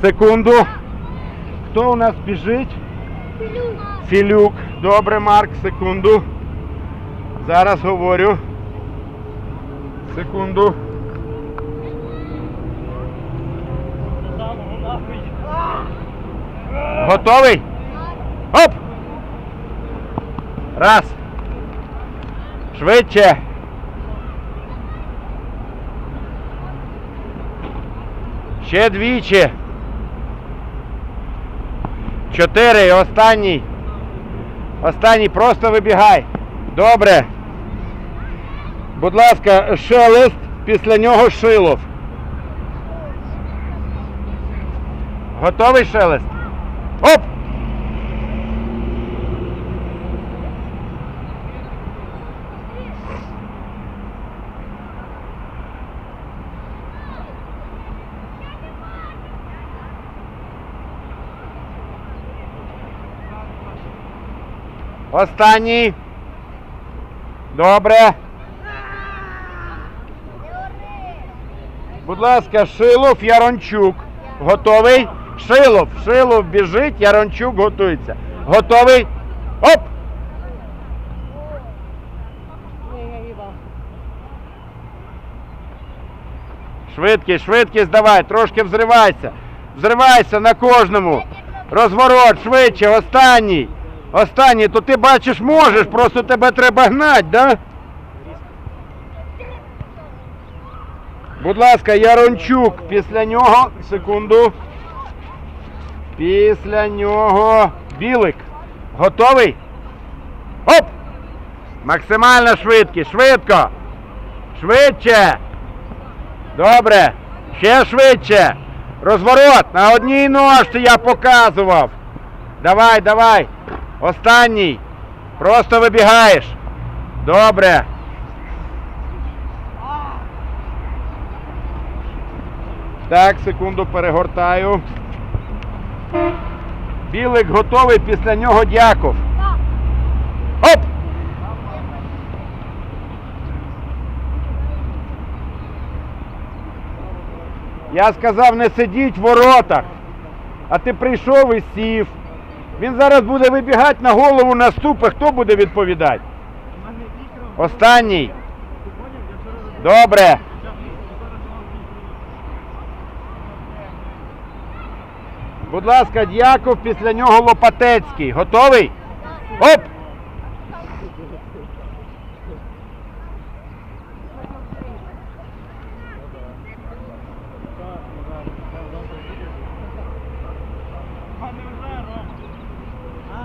Секунду. Хто у нас біжить? Філюк. Добре, Марк, секунду. Зараз говорю. Секунду. Готовий? Оп! Раз. Швидше. Ще двічі. Чотири. Останній. Останній. Просто вибігай. Добре. Будь ласка, шелест, після нього шилов. Готовий шелест? Оп! Останній. Добре. Будь ласка, Шилов, Ярончук. Готовий? Шилов, Шилов біжить, Ярончук готується. Готовий? Оп! Швидкість, швидкість давай, трошки взривайся. Взривайся на кожному. Розворот, швидше, останній. Останній, то ти бачиш, можеш, просто тебе треба гнати, да? Будь ласка, Ярончук, після нього, секунду. Після нього Білик. Готовий? Оп! Максимальна швидкість, швидко. Швидше. Добре. Ще швидше. Розворот. На одній ножці я показував. Давай, давай. Останній. Просто вибігаєш. Добре. Так, секунду перегортаю. Білик готовий, після нього Дяков. Оп! Я сказав, не сидіть в воротах. А ти прийшов і сів. Він зараз буде вибігати на голову наступи. Хто буде відповідати? Останній. Добре. Будь ласка, Дяков, після нього Лопатецький. Готовий? Оп!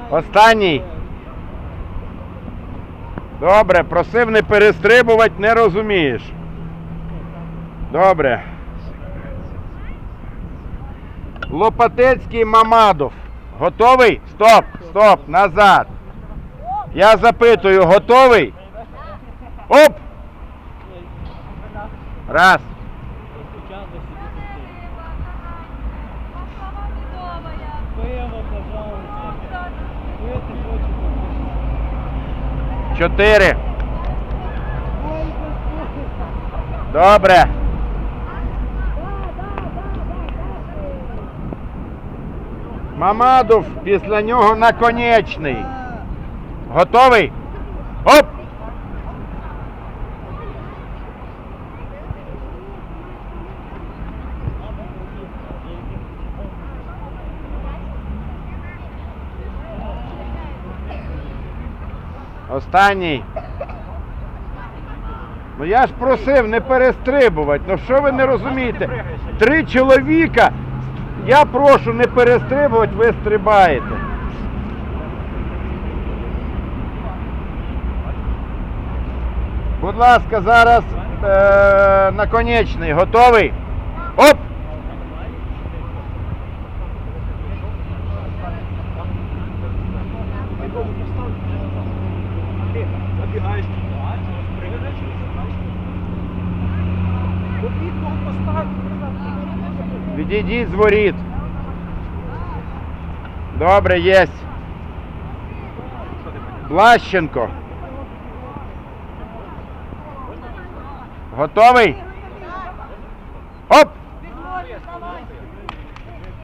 Останній. Добре, просив не перестрибувати, не розумієш. Добре. Лопатецький Мамадов. Готовий? Стоп, стоп, назад. Я запитую, готовий? Оп! Раз. Чотири. Добре. Мамадов, після нього наконечний. Готовий? Оп! Останній. Ну я ж просив не перестрибувати. Ну що ви не розумієте? Три чоловіка. Я прошу не перестрибувати, ви стрибаєте. Будь ласка, зараз е- наконечний. Готовий? Оп! Ти забігаєш туди, приведеш Побігного постав. Відійдіть з воріт. Добре, єсть. Блащенко. Готовий?